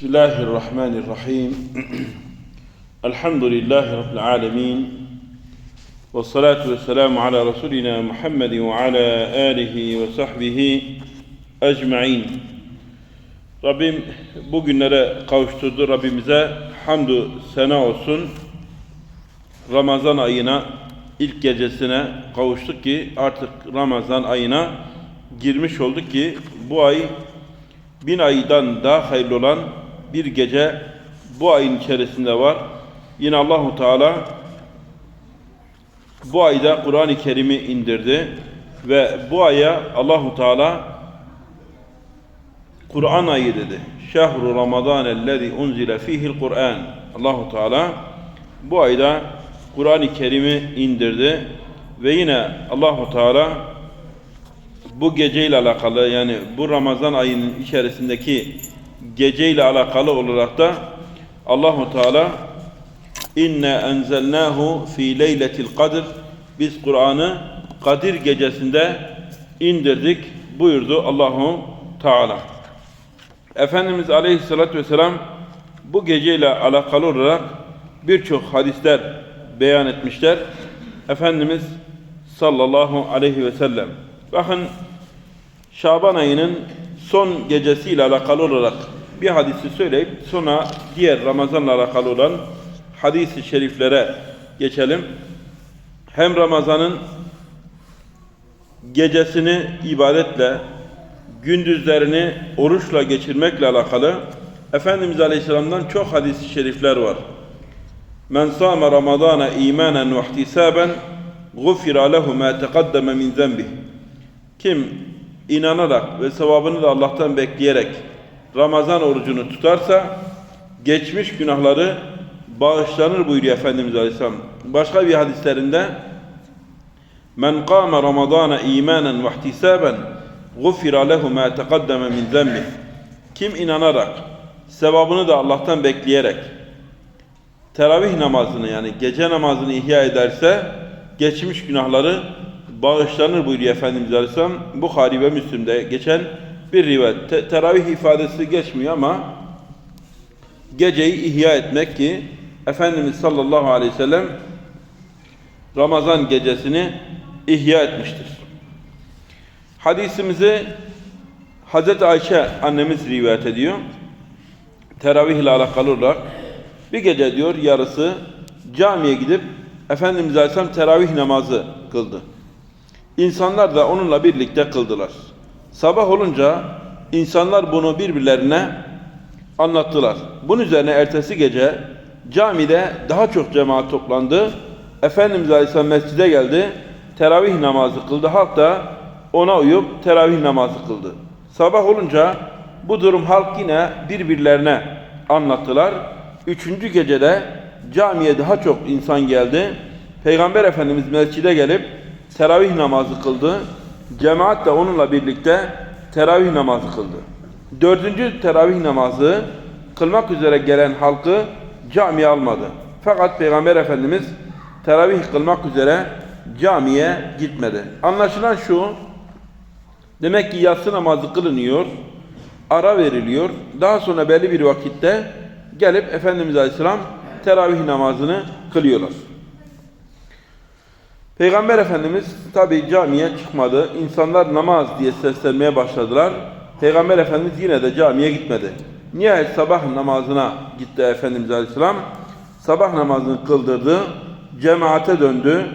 Bismillahirrahmanirrahim. Elhamdülillahi Rabbil alemin. Ve salatu ve selamu ala Resulina Muhammedin ve ala alihi ve sahbihi ecma'in. Rabbim bugünlere kavuşturdu. Rabbimize hamdü sena olsun. Ramazan ayına ilk gecesine kavuştuk ki artık Ramazan ayına girmiş olduk ki bu ay bin aydan daha hayırlı olan bir gece bu ayın içerisinde var. Yine Allahu Teala bu ayda Kur'an-ı Kerim'i indirdi ve bu aya Allahu Teala Kur'an ayı dedi. Şehru Ramazan ellezî unzile fihil Kur'an. Allahu Teala bu ayda Kur'an-ı Kerim'i indirdi ve yine Allahu Teala bu geceyle alakalı yani bu Ramazan ayının içerisindeki geceyle alakalı olarak da Allahu Teala inne enzelnahu fi leyletil kadr biz Kur'an'ı Kadir gecesinde indirdik buyurdu Allahu Teala. Efendimiz Aleyhisselatü Vesselam bu geceyle alakalı olarak birçok hadisler beyan etmişler. Efendimiz sallallahu aleyhi ve sellem. Bakın Şaban ayının son gecesiyle alakalı olarak bir hadisi söyleyip sonra diğer Ramazanla alakalı olan hadis-i şeriflere geçelim. Hem Ramazan'ın gecesini ibadetle, gündüzlerini oruçla geçirmekle alakalı Efendimiz Aleyhisselam'dan çok hadis-i şerifler var. Men sâme Ramazâne îmânen ve ihtisâben gufira lehu mâ teqaddeme min zenbih. Kim inanarak ve sevabını da Allah'tan bekleyerek Ramazan orucunu tutarsa geçmiş günahları bağışlanır buyuruyor Efendimiz Aleyhisselam. Başka bir hadislerinde Men kâme Ramazâne îmânen ve ihtisâben gufira lehu mâ teqaddeme min zembih. Kim inanarak sevabını da Allah'tan bekleyerek teravih namazını yani gece namazını ihya ederse geçmiş günahları bağışlanır buyuruyor Efendimiz Aleyhisselam. Bukhari ve Müslim'de geçen bir rivayet. Te teravih ifadesi geçmiyor ama geceyi ihya etmek ki Efendimiz sallallahu aleyhi ve sellem Ramazan gecesini ihya etmiştir. Hadisimizi Hazreti Ayşe annemiz rivayet ediyor. Teravih ile alakalı olarak bir gece diyor yarısı camiye gidip Efendimiz Aleyhisselam teravih namazı kıldı. İnsanlar da onunla birlikte kıldılar. Sabah olunca insanlar bunu birbirlerine anlattılar. Bunun üzerine ertesi gece camide daha çok cemaat toplandı. Efendimiz Aleyhisselam mescide geldi. Teravih namazı kıldı. Halk da ona uyup teravih namazı kıldı. Sabah olunca bu durum halk yine birbirlerine anlattılar. Üçüncü gecede camiye daha çok insan geldi. Peygamber Efendimiz mescide gelip teravih namazı kıldı. Cemaat de onunla birlikte teravih namazı kıldı. Dördüncü teravih namazı kılmak üzere gelen halkı camiye almadı. Fakat Peygamber Efendimiz teravih kılmak üzere camiye gitmedi. Anlaşılan şu, demek ki yatsı namazı kılınıyor, ara veriliyor. Daha sonra belli bir vakitte gelip Efendimiz Aleyhisselam teravih namazını kılıyorlar. Peygamber Efendimiz tabi camiye çıkmadı. İnsanlar namaz diye seslenmeye başladılar. Peygamber Efendimiz yine de camiye gitmedi. Nihayet sabah namazına gitti Efendimiz Aleyhisselam. Sabah namazını kıldırdı. Cemaate döndü.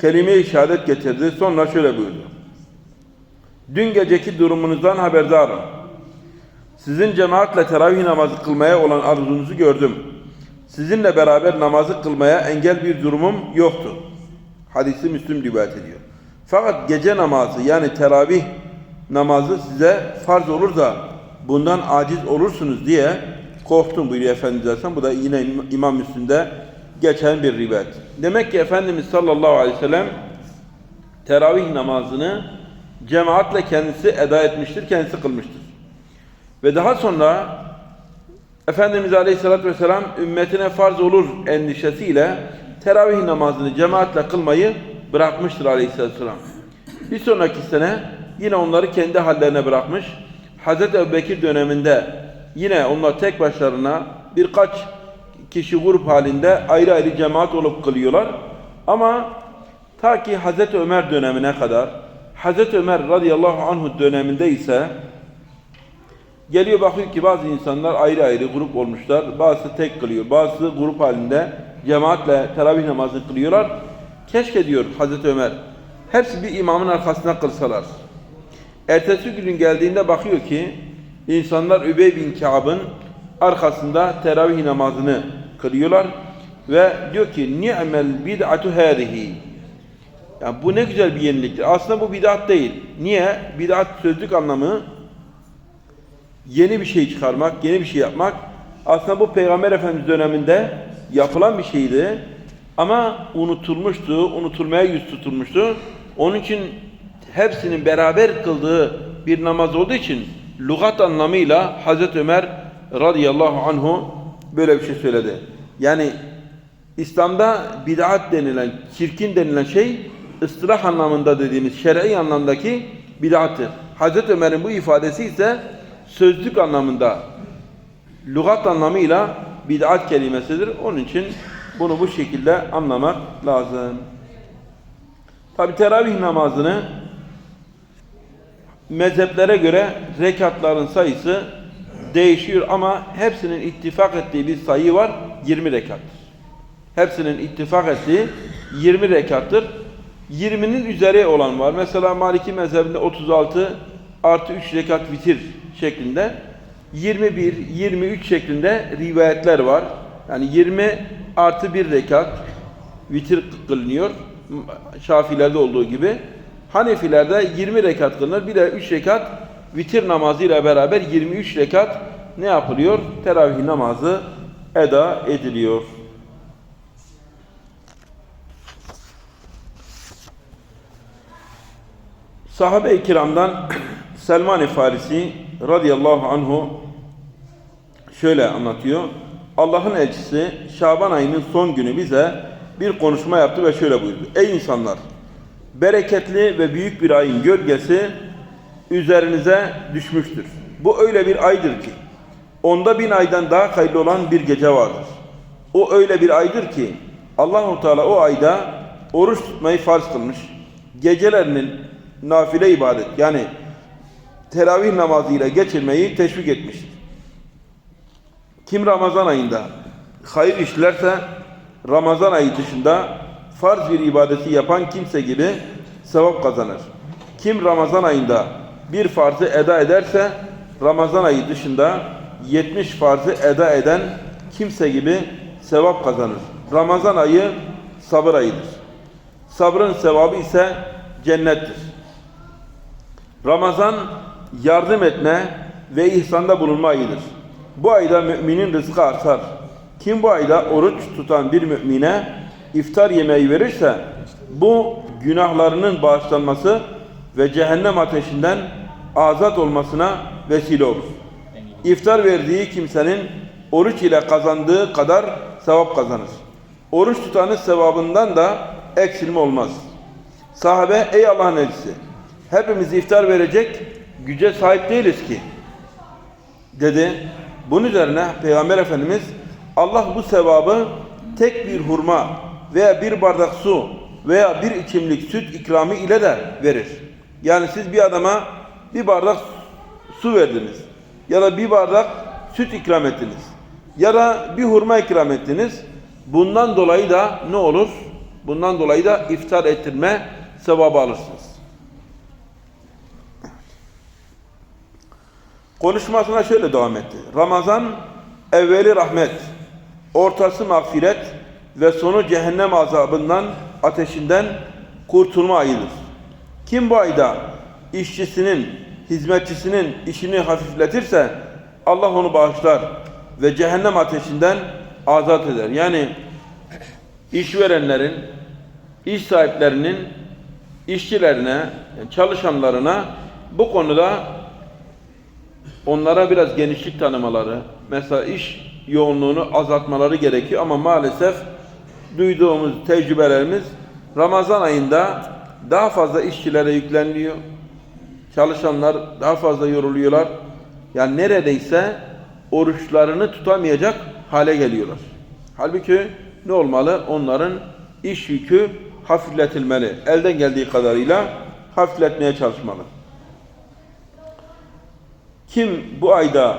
Kelime-i şehadet getirdi. Sonra şöyle buyurdu. Dün geceki durumunuzdan haberdarım. Sizin cemaatle teravih namazı kılmaya olan arzunuzu gördüm. Sizinle beraber namazı kılmaya engel bir durumum yoktu. Hadisi Müslüm rivayet ediyor. Fakat gece namazı yani teravih namazı size farz olur da bundan aciz olursunuz diye korktum buyuruyor Efendimiz Aleyhisselam. Bu da yine İmam Müslim'de geçen bir rivayet. Demek ki Efendimiz sallallahu aleyhi ve sellem teravih namazını cemaatle kendisi eda etmiştir, kendisi kılmıştır. Ve daha sonra Efendimiz Aleyhisselatü Vesselam ümmetine farz olur endişesiyle teravih namazını cemaatle kılmayı bırakmıştır Aleyhisselatü Vesselam. Bir sonraki sene yine onları kendi hallerine bırakmış. Hazreti Ebubekir döneminde yine onlar tek başlarına birkaç kişi grup halinde ayrı ayrı cemaat olup kılıyorlar. Ama ta ki Hazreti Ömer dönemine kadar Hazreti Ömer radıyallahu anhu döneminde ise Geliyor bakıyor ki bazı insanlar ayrı ayrı grup olmuşlar. Bazısı tek kılıyor. Bazısı grup halinde cemaatle teravih namazı kılıyorlar. Keşke diyor Hazreti Ömer. Hepsi bir imamın arkasına kılsalar. Ertesi günün geldiğinde bakıyor ki insanlar Übey bin Ka'b'ın arkasında teravih namazını kılıyorlar ve diyor ki ni'mel bid'atu hadihi. Yani bu ne güzel bir yeniliktir. Aslında bu bid'at değil. Niye? Bid'at sözlük anlamı yeni bir şey çıkarmak, yeni bir şey yapmak aslında bu Peygamber Efendimiz döneminde yapılan bir şeydi. Ama unutulmuştu, unutulmaya yüz tutulmuştu. Onun için hepsinin beraber kıldığı bir namaz olduğu için lügat anlamıyla Hazreti Ömer radıyallahu anhu böyle bir şey söyledi. Yani İslam'da bid'at denilen, çirkin denilen şey ıstılah anlamında dediğimiz şer'i anlamdaki bid'attır. Hazreti Ömer'in bu ifadesi ise sözlük anlamında lügat anlamıyla bid'at kelimesidir. Onun için bunu bu şekilde anlamak lazım. Tabi teravih namazını mezheplere göre rekatların sayısı değişiyor ama hepsinin ittifak ettiği bir sayı var 20 rekattır. Hepsinin ittifak ettiği 20 rekattır. 20'nin üzeri olan var. Mesela Maliki mezhebinde 36 artı 3 rekat vitir şeklinde 21, 23 şeklinde rivayetler var. Yani 20 artı 1 rekat vitir kılınıyor. Şafilerde olduğu gibi. Hanefilerde 20 rekat kılınır. Bir de 3 rekat vitir namazıyla beraber 23 rekat ne yapılıyor? Teravih namazı eda ediliyor. Sahabe-i kiramdan Selman-ı Farisi radıyallahu anhu şöyle anlatıyor. Allah'ın elçisi Şaban ayının son günü bize bir konuşma yaptı ve şöyle buyurdu. Ey insanlar! Bereketli ve büyük bir ayın gölgesi üzerinize düşmüştür. Bu öyle bir aydır ki onda bin aydan daha hayırlı olan bir gece vardır. O öyle bir aydır ki Allahu Teala o ayda oruç tutmayı farz kılmış. Gecelerinin nafile ibadet yani teravih namazıyla geçirmeyi teşvik etmiştir. Kim Ramazan ayında hayır işlerse Ramazan ayı dışında farz bir ibadeti yapan kimse gibi sevap kazanır. Kim Ramazan ayında bir farzı eda ederse Ramazan ayı dışında 70 farzı eda eden kimse gibi sevap kazanır. Ramazan ayı sabır ayıdır. Sabrın sevabı ise cennettir. Ramazan yardım etme ve ihsanda bulunma ayıdır. Bu ayda müminin rızkı artar. Kim bu ayda oruç tutan bir mümine iftar yemeği verirse bu günahlarının bağışlanması ve cehennem ateşinden azat olmasına vesile olur. İftar verdiği kimsenin oruç ile kazandığı kadar sevap kazanır. Oruç tutanın sevabından da eksilme olmaz. Sahabe ey Allah'ın elçisi hepimiz iftar verecek güce sahip değiliz ki dedi. Bunun üzerine Peygamber Efendimiz Allah bu sevabı tek bir hurma veya bir bardak su veya bir içimlik süt ikramı ile de verir. Yani siz bir adama bir bardak su verdiniz ya da bir bardak süt ikram ettiniz ya da bir hurma ikram ettiniz. Bundan dolayı da ne olur? Bundan dolayı da iftar ettirme sevabı alırsınız. Konuşmasına şöyle devam etti. Ramazan evveli rahmet, ortası mağfiret ve sonu cehennem azabından, ateşinden kurtulma ayıdır. Kim bu ayda işçisinin, hizmetçisinin işini hafifletirse Allah onu bağışlar ve cehennem ateşinden azat eder. Yani işverenlerin, iş sahiplerinin işçilerine, çalışanlarına bu konuda onlara biraz genişlik tanımaları, mesela iş yoğunluğunu azaltmaları gerekiyor ama maalesef duyduğumuz tecrübelerimiz Ramazan ayında daha fazla işçilere yükleniliyor. Çalışanlar daha fazla yoruluyorlar. Yani neredeyse oruçlarını tutamayacak hale geliyorlar. Halbuki ne olmalı? Onların iş yükü hafifletilmeli. Elden geldiği kadarıyla hafifletmeye çalışmalı. Kim bu ayda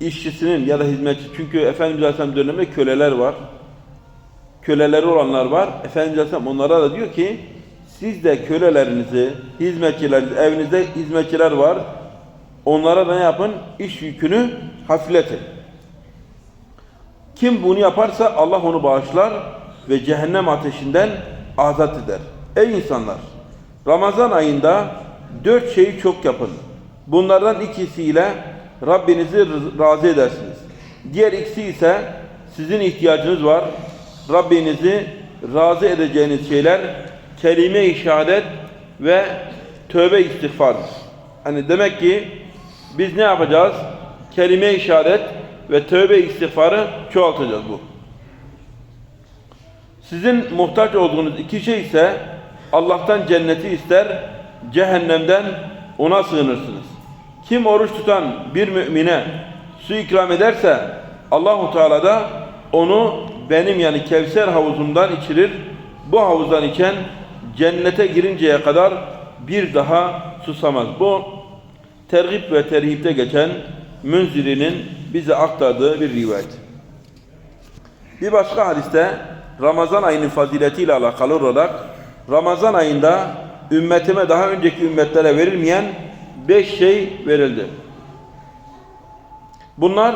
işçisinin ya da hizmetçi çünkü Efendimiz Aleyhisselam döneminde köleler var. Köleleri olanlar var. Efendimiz Aleyhisselam onlara da diyor ki siz de kölelerinizi, hizmetçilerinizi, evinizde hizmetçiler var. Onlara da ne yapın? İş yükünü hafifletin. Kim bunu yaparsa Allah onu bağışlar ve cehennem ateşinden azat eder. Ey insanlar! Ramazan ayında dört şeyi çok yapın. Bunlardan ikisiyle Rabbinizi razı edersiniz. Diğer ikisi ise sizin ihtiyacınız var. Rabbinizi razı edeceğiniz şeyler kelime-i şehadet ve tövbe istiğfardır. Hani demek ki biz ne yapacağız? Kelime-i şehadet ve tövbe istiğfarı çoğaltacağız bu. Sizin muhtaç olduğunuz iki şey ise Allah'tan cenneti ister, cehennemden ona sığınırsınız. Kim oruç tutan bir mümine su ikram ederse Allahu Teala da onu benim yani Kevser havuzumdan içirir. Bu havuzdan içen cennete girinceye kadar bir daha susamaz. Bu tergip ve terhipte geçen Münziri'nin bize aktardığı bir rivayet. Bir başka hadiste Ramazan ayının faziletiyle alakalı olarak Ramazan ayında ümmetime daha önceki ümmetlere verilmeyen beş şey verildi. Bunlar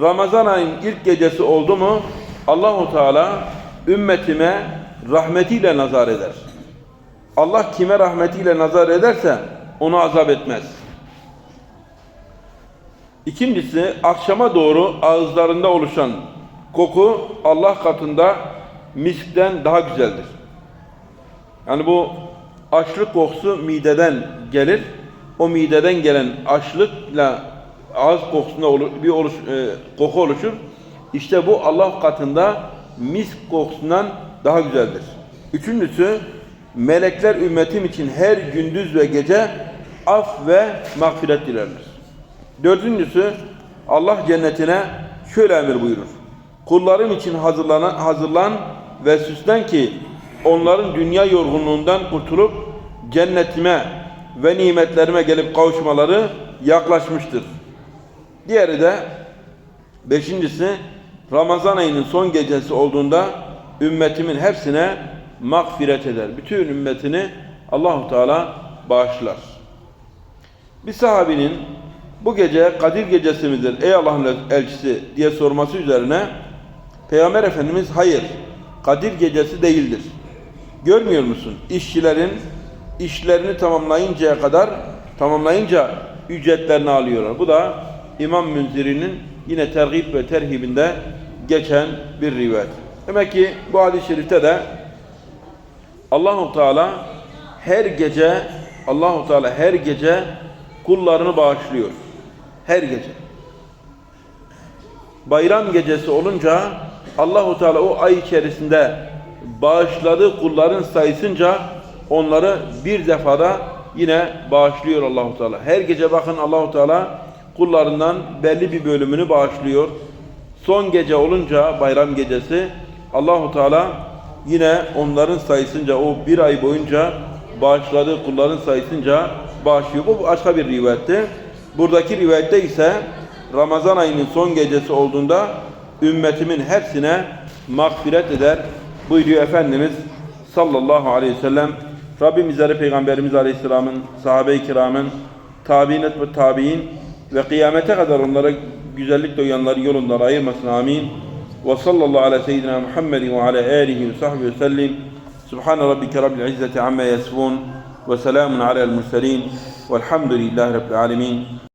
Ramazan ayının ilk gecesi oldu mu Allahu Teala ümmetime rahmetiyle nazar eder. Allah kime rahmetiyle nazar ederse onu azap etmez. İkincisi akşama doğru ağızlarında oluşan koku Allah katında miskten daha güzeldir. Yani bu açlık kokusu mideden gelir. O mideden gelen açlıkla ağız kokusunda bir oluş, e, koku oluşur. İşte bu Allah katında misk kokusundan daha güzeldir. Üçüncüsü melekler ümmetim için her gündüz ve gece af ve mağfiret dilerler. Dördüncüsü Allah cennetine şöyle emir buyurur. Kullarım için hazırlanan, hazırlan ve süslen ki onların dünya yorgunluğundan kurtulup cennetime ve nimetlerime gelip kavuşmaları yaklaşmıştır. Diğeri de beşincisi Ramazan ayının son gecesi olduğunda ümmetimin hepsine mağfiret eder. Bütün ümmetini Allahu Teala bağışlar. Bir sahabinin bu gece Kadir gecesi midir ey Allah'ın elçisi diye sorması üzerine Peygamber Efendimiz hayır Kadir gecesi değildir. Görmüyor musun? İşçilerin işlerini tamamlayıncaya kadar tamamlayınca ücretlerini alıyorlar. Bu da İmam Münziri'nin yine tergib ve terhibinde geçen bir rivayet. Demek ki bu hadis-i şerifte de Allahu Teala her gece Allahu Teala her gece kullarını bağışlıyor. Her gece. Bayram gecesi olunca Allahu Teala o ay içerisinde bağışladığı kulların sayısınca onları bir defada yine bağışlıyor Allahu Teala. Her gece bakın Allahu Teala kullarından belli bir bölümünü bağışlıyor. Son gece olunca bayram gecesi Allahu Teala yine onların sayısınca o bir ay boyunca bağışladığı kulların sayısınca bağışlıyor. Bu başka bir rivayetti. Buradaki rivayette ise Ramazan ayının son gecesi olduğunda ümmetimin hepsine mağfiret eder buyuruyor Efendimiz sallallahu aleyhi ve sellem. Rabbim bizleri Peygamberimiz Aleyhisselam'ın, sahabe-i kiramın, tabi'in ve tabi'in ve kıyamete kadar onlara güzellik duyanların yolundan ayırmasın. Amin. Ve sallallahu ala seyyidina Muhammedin ve ala alihi ve sahbihi ve sellim. Subhan rabbike rabbil izzeti amma yasifun ve selamun alel murselin velhamdülillahi rabbil alemin.